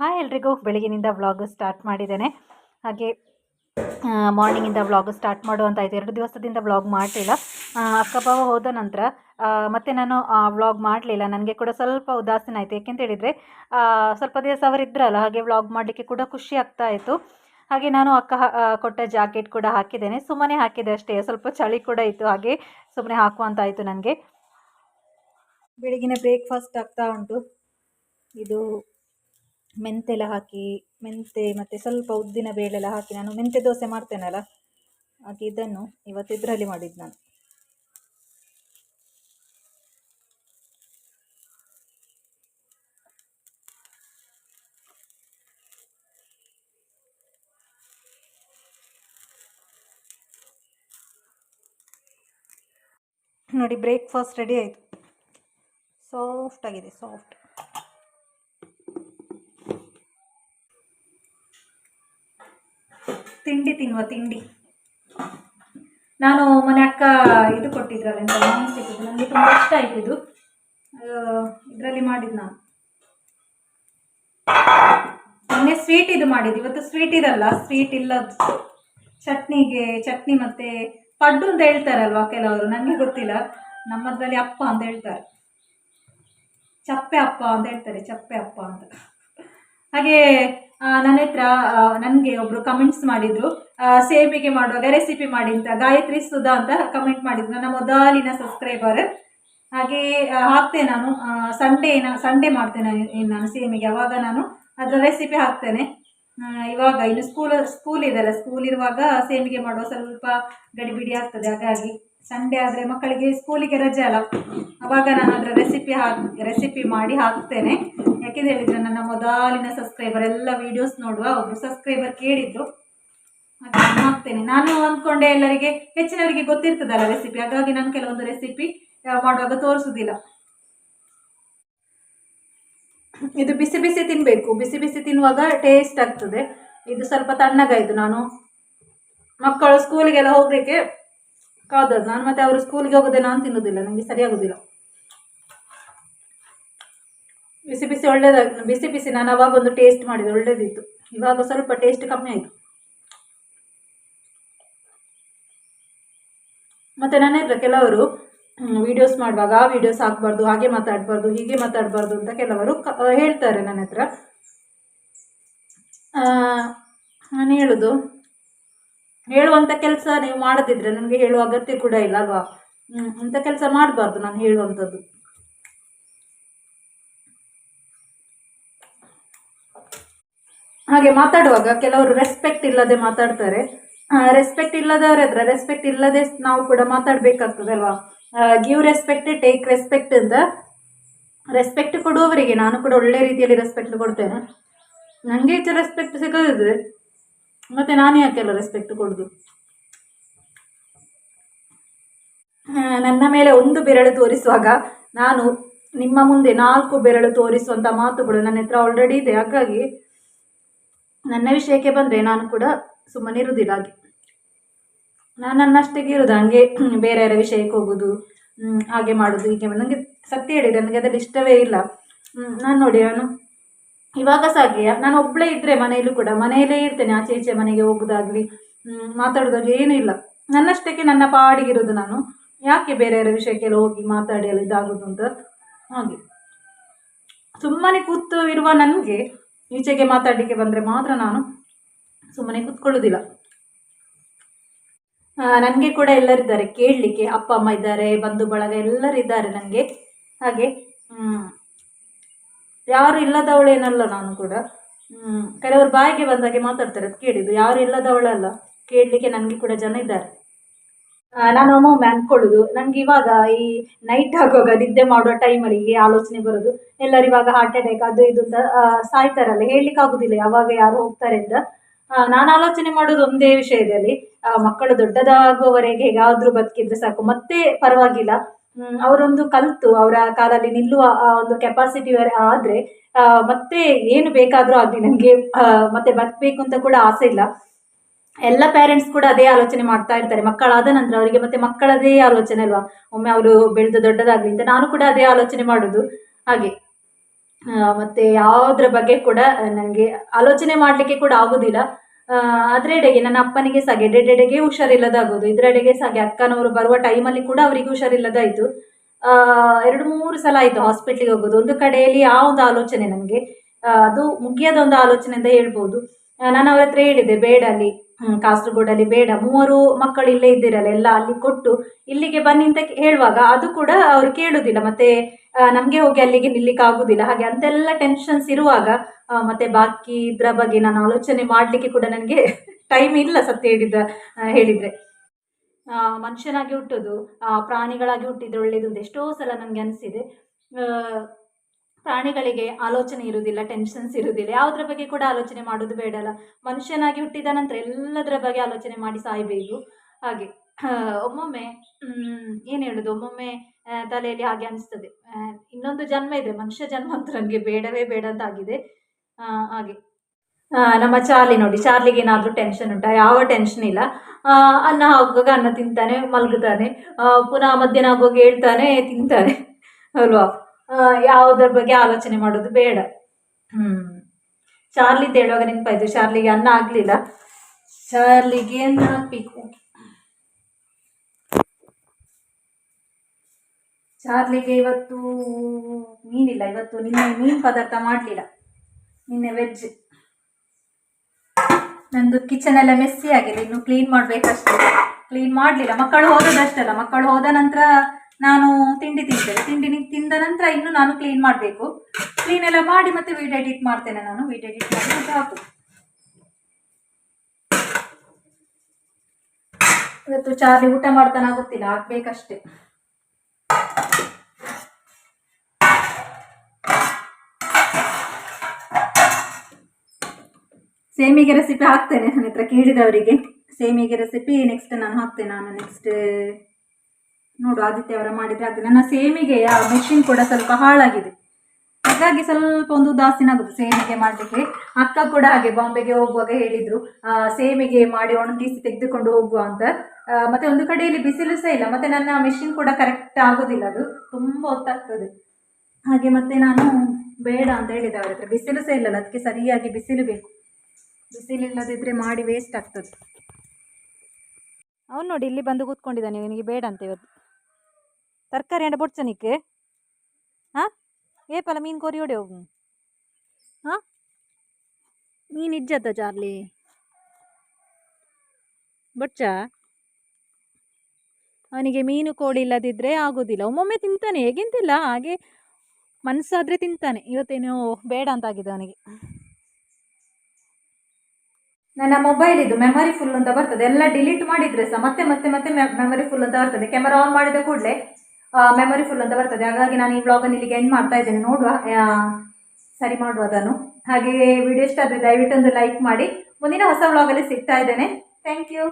Hi ಎಲ್ರಿಗೂ. ಬೆಳಗಿನಿಂದ vlog start ಮಾಡಿದ್ದೇನೆ. ಹಾಗೆ ಮಾರ್ನಿಂಗಿಂದ ವ್ಲಾಗ್ ಸ್ಟಾರ್ಟ್ ಮಾಡುವಂತಾಯಿತು. ಎರಡು ದಿವಸದಿಂದ ವ್ಲಾಗ್ ಮಾಡಲಿಲ್ಲ. ಅಕ್ಕ ಬಾವ ಹೋದ ನಂತರ ಮತ್ತೆ ನಾನು ವ್ಲಾಗ್ ಮಾಡಲಿಲ್ಲ. ನನಗೆ ಕೂಡ ಸ್ವಲ್ಪ ಉದಾಸೀನ ಆಯಿತು. ಏಕೆಂತ ಹೇಳಿದರೆ ಸ್ವಲ್ಪ ದಿವಸ ಅವರಿದ್ರಲ್ಲ, ಹಾಗೆ ವ್ಲಾಗ್ ಮಾಡಲಿಕ್ಕೆ ಕೂಡ ಖುಷಿ ಆಗ್ತಾ ಇತ್ತು. ಹಾಗೆ ನಾನು ಅಕ್ಕ ಕೊಟ್ಟ ಜಾಕೆಟ್ ಕೂಡ ಹಾಕಿದ್ದೇನೆ. ಸುಮ್ಮನೆ ಹಾಕಿದೆ ಅಷ್ಟೇ. ಸ್ವಲ್ಪ ಚಳಿ ಕೂಡ ಇತ್ತು. ಹಾಗೆ ಸುಮ್ಮನೆ ಹಾಕುವಂತಾಯಿತು ನನಗೆ. ಬೆಳಗಿನ ಬ್ರೇಕ್ಫಾಸ್ಟ್ ಆಗ್ತಾ ಉಂಟು. ಇದು ಮೆಂತೆಲ್ಲ ಹಾಕಿ, ಮೆಂತೆ ಮತ್ತು ಸ್ವಲ್ಪ ಉದ್ದಿನ ಬೇಳೆ ಎಲ್ಲ ಹಾಕಿ ನಾನು ಮೆಂತೆ ದೋಸೆ ಮಾಡ್ತೇನಲ್ಲ, ಹಾಗೆ ಇದನ್ನು ಇವತ್ತು ಇದರಲ್ಲಿ ಮಾಡಿದ್ದು ನಾನು. ನೋಡಿ ಬ್ರೇಕ್ಫಾಸ್ಟ್ ರೆಡಿ ಆಯಿತು. ಸಾಫ್ಟ್ ಆಗಿದೆ ಸಾಫ್ಟ್ ತಿಂಡಿ ತಿನ್ನುವ ತಿಂಡಿ. ನಾನು ಮನೆ ಅಕ್ಕ ಇದು ಕೊಟ್ಟಿದ್ರಲ್ಲ, ಎಂತ ನನಗೆ ತುಂಬ ಇಷ್ಟ ಆಯ್ತು ಇದು. ಇದರಲ್ಲಿ ಮಾಡಿದ್ದು ನಾನು. ಮೊನ್ನೆ ಸ್ವೀಟ್ ಇದು ಮಾಡಿದ್ದು, ಇವತ್ತು ಸ್ವೀಟ್ ಇದಲ್ಲ ಸ್ವೀಟ್ ಇಲ್ಲ ಚಟ್ನಿಗೆ, ಚಟ್ನಿ ಮತ್ತೆ ಪಡ್ಡು ಅಂತ ಹೇಳ್ತಾರಲ್ವಾ ಕೆಲವರು ನನಗೆ ಗೊತ್ತಿಲ್ಲ. ನಮ್ಮದ್ರಲ್ಲಿ ಅಪ್ಪ ಅಂತ ಹೇಳ್ತಾರೆ. ಚಪ್ಪೆ ಅಪ್ಪ ಅಂತ ಹೇಳ್ತಾರೆ, ಚಪ್ಪೆ ಅಪ್ಪ ಅಂತ. ಹಾಗೆ ನನ್ನ ಹತ್ರ ನನಗೆ ಒಬ್ಬರು ಕಮೆಂಟ್ಸ್ ಮಾಡಿದ್ರು. ಸೇಮಿಗೆ ಮಾಡುವಾಗ ರೆಸಿಪಿ ಮಾಡಿ ಅಂತ, ಗಾಯತ್ರಿ ಸುಧಾ ಅಂತ ಕಮೆಂಟ್ ಮಾಡಿದ್ರು. ನನ್ನ ಮೊದಲಿನ ಸಬ್ಸ್ಕ್ರೈಬರ್ ಹಾಗೆ ಹಾಕ್ತೇನೆ ಹಾಕ್ತೆ ನಾನು ಸಂಡೇ ಸಂಡೇ ಮಾಡ್ತೇನೆ ನಾನು ಸೇಮಿಗೆ ಅವಾಗ ನಾನು ಅದರ ರೆಸಿಪಿ ಹಾಕ್ತೇನೆ. ಇವಾಗ ಇನ್ನು ಸ್ಕೂಲ್ ಸ್ಕೂಲ್ ಇದೆಲ್ಲ ಸ್ಕೂಲ್ ಇರುವಾಗ ಸೇಮಿಗೆ ಮಾಡುವ ಸ್ವಲ್ಪ ಗಡಿಬಿಡಿ ಆಗ್ತದೆ. ಹಾಗಾಗಿ ಸಂಡೇ ಆದರೆ ಮಕ್ಕಳಿಗೆ ಸ್ಕೂಲಿಗೆ ರಜೆ ಅಲ್ಲ. ಅವಾಗ ನಾನು ಅದರ ರೆಸಿಪಿ ಹಾಕ್ ರೆಸಿಪಿ ಮಾಡಿ ಹಾಕ್ತೇನೆ. ಯಾಕೆಂತ ಹೇಳಿದ್ರೆ ನನ್ನ ಮೊದಲಿನ ಸಬ್ಸ್ಕ್ರೈಬರ್ ಎಲ್ಲ ವಿಡಿಯೋಸ್ ನೋಡುವ ಒಬ್ರು ಸಬ್ಸ್ಕ್ರೈಬರ್ ಕೇಳಿದ್ರು. ಹಾಗೆ ನಾನು ಹಾಕ್ತೇನೆ. ನಾನು ಅಂದ್ಕೊಂಡೆ ಎಲ್ಲರಿಗೆ, ಹೆಚ್ಚಿನವರಿಗೆ ಗೊತ್ತಿರ್ತದಲ್ಲ ರೆಸಿಪಿ ಹಾಗಾಗಿ ನಾನು ಕೆಲವೊಂದು ರೆಸಿಪಿ ಮಾಡುವಾಗ ತೋರಿಸುದಿಲ್ಲ ಇದು ಬಿಸಿ ಬಿಸಿ ತಿನ್ಬೇಕು. ಬಿಸಿ ಬಿಸಿ ತಿನ್ನುವಾಗ ಟೇಸ್ಟ್ ಆಗ್ತದೆ. ಇದು ಸ್ವಲ್ಪ ತಣ್ಣಗಾಯ್ತು ನಾನು ಮಕ್ಕಳು ಸ್ಕೂಲಿಗೆಲ್ಲ ಹೋಗ್ಲಿಕ್ಕೆ ಕಾದದ್ದು. ನಾನು ಮತ್ತೆ ಅವರು ಸ್ಕೂಲಿಗೆ ಹೋಗೋದೇ ನಾನು ತಿನ್ನೋದಿಲ್ಲ. ನನಗೆ ಸರಿಯಾಗೋದಿಲ್ಲ. ಬಿಸಿ ಬಿಸಿ ಒಳ್ಳೇದಾಗ, ಬಿಸಿ ಬಿಸಿ ನಾನು ಅವಾಗ ಒಂದು ಟೇಸ್ಟ್ ಮಾಡಿದೆ, ಒಳ್ಳೇದಿತ್ತು. ಇವಾಗ ಸ್ವಲ್ಪ ಟೇಸ್ಟ್ ಕಮ್ಮಿ ಆಯಿತು. ಮತ್ತು ನನ್ನ ಹತ್ರ ಕೆಲವರು ವಿಡಿಯೋಸ್ ಮಾಡುವಾಗ ಆ ವಿಡಿಯೋಸ್ ಹಾಕ್ಬಾರ್ದು, ಹಾಗೆ ಮಾತಾಡಬಾರ್ದು, ಹೀಗೆ ಮಾತಾಡಬಾರ್ದು ಅಂತ ಕೆಲವರು ಹೇಳ್ತಾರೆ ನನ್ನ ಹತ್ರ. ನಾನು ಹೇಳೋದು ಹೇಳುವಂಥ ಕೆಲಸ ನೀವು ಮಾಡದಿದ್ರೆ ನನಗೆ ಹೇಳುವ ಅಗತ್ಯ ಕೂಡ ಇಲ್ಲ ಅಲ್ವಾ? ಅಂಥ ಕೆಲಸ ಮಾಡಬಾರ್ದು ನಾನು ಹೇಳುವಂಥದ್ದು ಹಾಗೆ ಮಾತಾಡುವಾಗ ಕೆಲವರು ರೆಸ್ಪೆಕ್ಟ್ ಇಲ್ಲದೆ ಮಾತಾಡ್ತಾರೆ. ರೆಸ್ಪೆಕ್ಟ್ ಇಲ್ಲದವ್ರ ಹತ್ರ ರೆಸ್ಪೆಕ್ಟ್ ಇಲ್ಲದೆ ನಾವು ಕೂಡ ಮಾತಾಡಬೇಕಾಗ್ತದೆ ಅಲ್ವಾ? ಗಿವ್ ರೆಸ್ಪೆಕ್ಟ್ ಟೇಕ್ ರೆಸ್ಪೆಕ್ಟ್ ಅಂತ ರೆಸ್ಪೆಕ್ಟ್ ಕೊಡುವವರಿಗೆ ನಾನು ಕೂಡ ಒಳ್ಳೆ ರೀತಿಯಲ್ಲಿ ರೆಸ್ಪೆಕ್ಟ್ ಕೊಡ್ತೇನೆ. ನನಗೆ ಹೆಚ್ಚು ರೆಸ್ಪೆಕ್ಟ್ ಸಿಗೋದಿದ್ರೆ ಮತ್ತೆ ನಾನು ಯಾಕೆಲ್ಲ ರೆಸ್ಪೆಕ್ಟ್ ಕೊಡೋದು? ನನ್ನ ಮೇಲೆ ಒಂದು ಬೆರಳು ತೋರಿಸುವಾಗ ನಾನು ನಿಮ್ಮ ಮುಂದೆ ನಾಲ್ಕು ಬೆರಳು ತೋರಿಸುವಂಥ ಮಾತುಗಳು ನನ್ನ ಹತ್ರ ಆಲ್ರೆಡಿ ಇದೆ. ಹಾಗಾಗಿ ನನ್ನ ವಿಷಯಕ್ಕೆ ಬಂದರೆ ನಾನು ಕೂಡ ಸುಮ್ಮನೆ ಇರುವುದಿಲ್ಲ ಹಾಗೆ. ನಾನು ನನ್ನಷ್ಟಕ್ಕೆ ಇರೋದು, ಹಂಗೆ ಬೇರೆಯವರ ವಿಷಯಕ್ಕೆ ಹೋಗೋದು ಹಾಗೆ ಮಾಡೋದು, ಹೀಗೆ ನನಗೆ ಸತ್ಯ ಹೇಳಿದ್ರೆ ನನಗೆ ಅದರಲ್ಲಿ ಇಷ್ಟವೇ ಇಲ್ಲ. ನಾನು ನೋಡಿ, ನಾನು ಇವಾಗ ಹಾಗೆಯಾ ನಾನು ಒಬ್ಬಳೇ ಇದ್ದರೆ ಮನೆಯಲ್ಲೂ ಕೂಡ, ಮನೆಯಲ್ಲೇ ಇರ್ತೇನೆ, ಆಚೆ ಈಚೆ ಮನೆಗೆ ಹೋಗೋದಾಗಲಿ ಮಾತಾಡೋದಾಗಲಿ ಏನೂ ಇಲ್ಲ. ನನ್ನಷ್ಟಕ್ಕೆ ನನ್ನ ಪಾಡಿಗಿರೋದು ನಾನು. ಯಾಕೆ ಬೇರೆಯವರ ವಿಷಯಕ್ಕೆಲ್ಲ ಹೋಗಿ ಮಾತಾಡಿ ಎಲ್ಲ ಇದಾಗೋದು ಅಂತ ಹಾಗೆ. ಸುಮ್ಮನೆ ಕೂತು ಇರುವ ನನಗೆ ಈಚೆಗೆ ಮಾತಾಡಲಿಕ್ಕೆ ಬಂದರೆ ಮಾತ್ರ ನಾನು ಸುಮ್ಮನೆ ಕೂತ್ಕೊಳ್ಳೋದಿಲ್ಲ ನನಗೆ ಕೂಡ ಎಲ್ಲರಿದ್ದಾರೆ, ಕೇಳಲಿಕ್ಕೆ ಅಪ್ಪ, ಅಮ್ಮ ಇದ್ದಾರೆ, ಬಂಧು, ಬಳಗ ಎಲ್ಲರಿದ್ದಾರೆ ನನಗೆ. ಹಾಗೆ ಯಾರು ಇಲ್ಲದವಳೇನಲ್ಲ ನಾನು ಕೂಡ. ಕೆಲವರು ಬಾಯಿಗೆ ಬಂದಾಗೆ ಮಾತಾಡ್ತಾರೆ, ಅದು ಕೇಳಿದ್ದು. ಯಾರು ಇಲ್ಲದವಳಲ್ಲ, ಕೇಳಲಿಕ್ಕೆ ನನಗೆ ಕೂಡ ಜನ ಇದ್ದಾರೆ. ನಾನು ಒಮ್ಮೊಮ್ಮೆ ಅಂದ್ಕೊಳ್ಳೋದು ನನಗೆ ಇವಾಗ ಈ ನೈಟ್ ಆಗುವಾಗ ನಿದ್ದೆ ಮಾಡುವ ಟೈಮಲ್ಲಿ ಹೀಗೆ ಆಲೋಚನೆ ಬರೋದು. ಎಲ್ಲರೂ ಇವಾಗ ಹಾರ್ಟ್ ಅಟ್ಯಾಕ್ ಅದು ಇದು ಅಂತ ಸಾಯ್ತಾರಲ್ಲ ಹೇಳಲಿಕ್ಕೆ ಆಗೋದಿಲ್ಲ ಯಾವಾಗ ಯಾರು ಹೋಗ್ತಾರೆ ಅಂತ. ನಾನು ಆಲೋಚನೆ ಮಾಡೋದು ಒಂದೇ ವಿಷಯದಲ್ಲಿ. ಮಕ್ಕಳು ದೊಡ್ಡದಾಗುವವರೆಗೆ ಹೇಗಾದ್ರೂ ಬದುಕಿದ್ರೆ ಸಾಕು. ಮತ್ತೆ ಪರವಾಗಿಲ್ಲ. ಅವರೊಂದು ಕಲ್ತು, ಅವರ ಕಾಲಲ್ಲಿ ನಿಲ್ಲುವ ಒಂದು ಕೆಪಾಸಿಟಿ ಆದರೆ ಮತ್ತೆ ಏನು ಬೇಕಾದರೂ ಆಗಲಿ ನನಗೆ ಮತ್ತೆ ಬದುಕಬೇಕು ಅಂತ ಕೂಡ ಆಸೆ ಇಲ್ಲ. ಎಲ್ಲ ಪೇರೆಂಟ್ಸ್ ಕೂಡ ಅದೇ ಆಲೋಚನೆ ಮಾಡ್ತಾ ಇರ್ತಾರೆ. ಮಕ್ಕಳಾದ ನಂತರ ಅವರಿಗೆ ಮತ್ತೆ ಮಕ್ಕಳದೇ ಆಲೋಚನೆ ಅಲ್ವಾ? ಒಮ್ಮೆ ಅವರು ಬೆಳೆದು ದೊಡ್ಡದಾಗಲಿ ಅಂತ ನಾನು ಕೂಡ ಅದೇ ಆಲೋಚನೆ ಮಾಡೋದು. ಹಾಗೆ. ಮತ್ತೆ ಯಾವುದ್ರ ಬಗ್ಗೆ ಕೂಡ ನನಗೆ ಆಲೋಚನೆ ಮಾಡ್ಲಿಕ್ಕೆ ಕೂಡ ಆಗೋದಿಲ್ಲ. ಅದರೆಡೆಗೆ ನನ್ನ ಅಪ್ಪನಿಗೆ ಸಾಗೆ, ಎಡೆಡೆಡೆಗೆ ಹುಷಾರಿಲ್ಲದಾಗೋದು. ಇದರೆಡೆಗೆ ಸಹ ಹಾಗೆ ಅಕ್ಕನವರು ಬರುವ ಟೈಮಲ್ಲಿ ಕೂಡ ಅವರಿಗೆ ಹುಷಾರಿಲ್ಲದಾಯಿತು. ಎರಡು, ಮೂರು ಸಲ ಆಯಿತು ಹಾಸ್ಪಿಟ್ಲಿಗೆ ಹೋಗೋದು. ಒಂದು ಕಡೆಯಲ್ಲಿ ಆ ಒಂದು ಆಲೋಚನೆ ನನಗೆ. ಅದು ಮುಗಿಯದ ಒಂದು ಆಲೋಚನೆ ಅಂತ ಹೇಳ್ಬೋದು. ನಾನು ಅವ್ರ ಹತ್ರ ಹೇಳಿದೆ ಬೇಡ ಅಲ್ಲಿ ಕಾಸರಗೋಡಲ್ಲಿ ಬೇಡ, ಮೂವರು ಮಕ್ಕಳು ಇಲ್ಲೇ ಇದ್ದಿರಲ್ಲ, ಎಲ್ಲ ಅಲ್ಲಿ ಕೊಟ್ಟು ಇಲ್ಲಿಗೆ ಬನ್ನಿ ಅಂತ ಹೇಳುವಾಗ ಅದು ಕೂಡ ಅವರು ಕೇಳುವುದಿಲ್ಲ ಮತ್ತೆ ನಮಗೆ ಹೋಗಿ ಅಲ್ಲಿಗೆ ನಿಲ್ಲಿಕ್ಕೆ ಆಗುದಿಲ್ಲ. ಹಾಗೆ ಅಂತೆಲ್ಲ ಟೆನ್ಷನ್ಸ್ ಇರುವಾಗ ಮತ್ತೆ ಬಾಕಿ ಇದ್ರ ಬಗ್ಗೆ ನಾನು ಆಲೋಚನೆ ಮಾಡಲಿಕ್ಕೆ ಕೂಡ ನನಗೆ ಟೈಮ್ ಇಲ್ಲ ಸತ್ಯ ಹೇಳಿದ ಹೇಳಿದ್ರೆ. ಮನುಷ್ಯನಾಗಿ ಹುಟ್ಟೋದು ಪ್ರಾಣಿಗಳಾಗಿ ಹುಟ್ಟಿದ್ರೆ ಒಳ್ಳೇದು ಅಂತ ಎಷ್ಟೋ ಸಲ ನನಗೆ ಅನಿಸಿದೆ. ಪ್ರಾಣಿಗಳಿಗೆ ಆಲೋಚನೆ ಇರುವುದಿಲ್ಲ ಟೆನ್ಷನ್ಸ್ ಇರುವುದಿಲ್ಲ. ಯಾವುದ್ರ ಬಗ್ಗೆ ಕೂಡ ಆಲೋಚನೆ ಮಾಡೋದು ಬೇಡಲ್ಲ ಮನುಷ್ಯನಾಗಿ ಹುಟ್ಟಿದ ನಂತರ ಎಲ್ಲದರ ಬಗ್ಗೆ ಆಲೋಚನೆ ಮಾಡಿ ಸಾಯಬೇಕು. ಹಾಗೆ ಒಮ್ಮೊಮ್ಮೆ ಏನು ಹೇಳೋದು? ಒಮ್ಮೊಮ್ಮೆ ತಲೆಯಲ್ಲಿ ಹಾಗೆ ಅನಿಸ್ತದೆ. ಇನ್ನೊಂದು ಜನ್ಮ ಇದೆ. ಮನುಷ್ಯ ಜನ್ಮ ಅಂತ ನನಗೆ ಬೇಡವೇ ಬೇಡ ಅಂತ ಆಗಿದೆ. ಹಾಗೆ. ನಮ್ಮ ಚಾರ್ಲಿ ನೋಡಿ, ಚಾರ್ಲಿಗೆ ಏನಾದರೂ ಟೆನ್ಷನ್ ಉಂಟಾ? ಯಾವ ಟೆನ್ಷನ್ ಇಲ್ಲ. ಅನ್ನ ಆಗುವಾಗ ಅನ್ನ ತಿಂತಾನೆ, ಮಲಗುತ್ತಾನೆ. ಪುನಃ ಮಧ್ಯಾಹ್ನ ಆಗುವಾಗ ಹೇಳ್ತಾನೆ, ತಿಂತಾನೆ. ಅಲ್ವಾ? ಯಾವುದ್ರ ಬಗ್ಗೆ ಆಲೋಚನೆ ಮಾಡೋದು ಬೇಡ. ಹ್ಮ್. ಚಾರ್ಲಿ ತೇಳುವಾಗ ನೆನಪಾಯ್ತು, ಚಾರ್ಲಿಗೆ ಅನ್ನ ಆಗ್ಲಿಲ್ಲ. ಚಾರ್ಲಿಗೆ ಅನ್ನ ಹಾಕ್ಬೇಕು ಚಾರ್ಲಿಗೆ ಇವತ್ತು ಮೀನಿಲ್ಲ, ಇವತ್ತು ನಿನ್ನೆ ಮೀನು ಪದಾರ್ಥ ಮಾಡಲಿಲ್ಲ. ನಿನ್ನೆ ವೆಜ್ ನಂದು ಕಿಚನ್ ಎಲ್ಲ ಮೆಸ್ಸಿ ಆಗಿದೆ, ಇನ್ನು ಕ್ಲೀನ್ ಮಾಡ್ಬೇಕಷ್ಟೇ. ಕ್ಲೀನ್ ಮಾಡಲಿಲ್ಲ, ಮಕ್ಕಳು ಹೋದದಷ್ಟಲ್ಲ ಮಕ್ಕಳು ಹೋದ ನಂತರ ನಾನು ತಿಂಡಿ ತಿಂತೇನೆ. ತಿಂಡಿ ತಿಂದ ನಂತರ ಇನ್ನು ನಾನು ಕ್ಲೀನ್ ಮಾಡಬೇಕು. ಕ್ಲೀನ್ ಎಲ್ಲ ಮಾಡಿ ಮತ್ತೆ ವಿಡಿಯೋ ಎಡಿಟ್ ಮಾಡ್ತೇನೆ ನಾನು. ವಿಡಿಯೋ ಎಡಿಟ್ ಮಾಡಿ ಮತ್ತೆ ಹಾಕು. ಇವತ್ತು ಚಾರ್ಲಿ ಊಟ ಮಾಡ್ತಾನ ಗೊತ್ತಿಲ್ಲ ಹಾಕ್ಬೇಕಷ್ಟೇ ಸೇಮಿಗೆ ರೆಸಿಪಿ ಹಾಕ್ತೇನೆ ನನ್ನ ಹತ್ರ ಕೇಳಿದವರಿಗೆ. ಸೇಮಿಗೆ ರೆಸಿಪಿ ನೆಕ್ಸ್ಟ್ ನಾನು ಹಾಕ್ತೇನೆ ನಾನು ನೆಕ್ಸ್ಟ್ ನೋಡು ಆದಿತ್ಯ ಅವರ ಮಾಡಿದ್ರೆ ಅದು ನನ್ನ ಸೇಮಿಗೆಯ ಮೆಷಿನ್ ಕೂಡ ಸ್ವಲ್ಪ ಹಾಳಾಗಿದೆ. ಹಾಗಾಗಿ ಸ್ವಲ್ಪ ಒಂದು ಉದಾಸೀನ ಸೇಮಿಗೆ ಮಾಡಲಿಕ್ಕೆ. ಅಕ್ಕ ಕೂಡ ಹಾಗೆ ಬಾಂಬೆಗೆ ಹೋಗುವಾಗ ಹೇಳಿದ್ರು ಆ, ಸೇಮಿಗೆ ಮಾಡಿ ಒಣಗಿಸಿ ತೆಗೆದುಕೊಂಡು ಹೋಗುವ ಅಂತ. ಮತ್ತೆ ಒಂದು ಕಡೆಯಲ್ಲಿ ಬಿಸಿಲು ಸಹ ಇಲ್ಲ. ಮತ್ತೆ ನನ್ನ ಮೆಷಿನ್ ಕೂಡ ಕರೆಕ್ಟ್ ಆಗೋದಿಲ್ಲ. ಅದು ತುಂಬ ಹೊತ್ತಾಗ್ತದೆ ಹಾಗೆ ಮತ್ತೆ ನಾನು ಬೇಡ ಅಂತ ಹೇಳಿದ ಅವ್ರ ಹತ್ರ. ಬಿಸಿಲು ಸಹ ಇಲ್ಲಲ್ಲ ಅದಕ್ಕೆ ಸರಿಯಾಗಿ ಬಿಸಿಲು ಬೇಕು. ಬಿಸಿಲಿಲ್ಲದಿದ್ರೆ ಮಾಡಿ ವೇಸ್ಟ್ ಆಗ್ತದೆ. ಅವನು ನೋಡಿ ಇಲ್ಲಿ ಬಂದು ಕೂತ್ಕೊಂಡಿದ್ದಾನೆ ಇವನಿಗೆ ಬೇಡ ಅಂತ ಇವತ್ತು. ತರಕಾರಿ ಅಂಡ ಬೊಡ್ಚನಿಕ್ಕೆ ಹಾಂ? ಏಪಲ ಮೀನು ಕೋರಿ ಹೊಡೆ ಹೋಗು. ಹಾಂ? ಮೀನು ಇಜ್ಜತ್ತ ಚಾರ್ಲಿ ಬೊಚ್ಚ? ಅವನಿಗೆ ಮೀನು ಕೋಳಿ ಇಲ್ಲದಿದ್ದರೆ ಆಗೋದಿಲ್ಲ. ಒಮ್ಮೊಮ್ಮೆ ತಿಂತಾನೆ ಹೇಗೆಂತಿಲ್ಲ ಹಾಗೆ ಮನಸ್ಸಾದರೆ ತಿಂತಾನೆ. ಇವತ್ತೇನು ಬೇಡ ಅಂತ ಆಗಿದೆ ಅವನಿಗೆ. ನನ್ನ ಮೊಬೈಲ್ ಇದು ಮೆಮರಿ ಫುಲ್ ಅಂತ ಬರ್ತದೆ. ಎಲ್ಲ ಡಿಲೀಟ್ ಮಾಡಿದ್ರೆ ಸಹ ಮತ್ತೆ ಮತ್ತೆ ಮತ್ತೆ ಮೆಮರಿ ಫುಲ್ ಅಂತ ಬರ್ತದೆ. ಕ್ಯಾಮರಾ ಆನ್ ಮಾಡಿದ ಕೂಡಲೇ ಮೆಮರಿ ಫುಲ್ ಅಂತ ಬರ್ತದೆ. ಹಾಗಾಗಿ ನಾನು ಈ ಬ್ಲಾಗನ್ನು ಇಲ್ಲಿಗೆ ಎಂಡ್ ಮಾಡ್ತಾ ಇದ್ದೇನೆ. ನೋಡುವ ಸರಿ ಮಾಡುವ ಅದನ್ನು. ಹಾಗೆ ವಿಡಿಯೋ ಇಷ್ಟ ಆದರೆ ದಯವಿಟ್ಟು ಒಂದು ಲೈಕ್ ಮಾಡಿ. ಮುಂದಿನ ಹೊಸ ವ್ಲಾಗಲ್ಲಿ ಸಿಗ್ತಾ ಇದ್ದೇನೆ. Thank you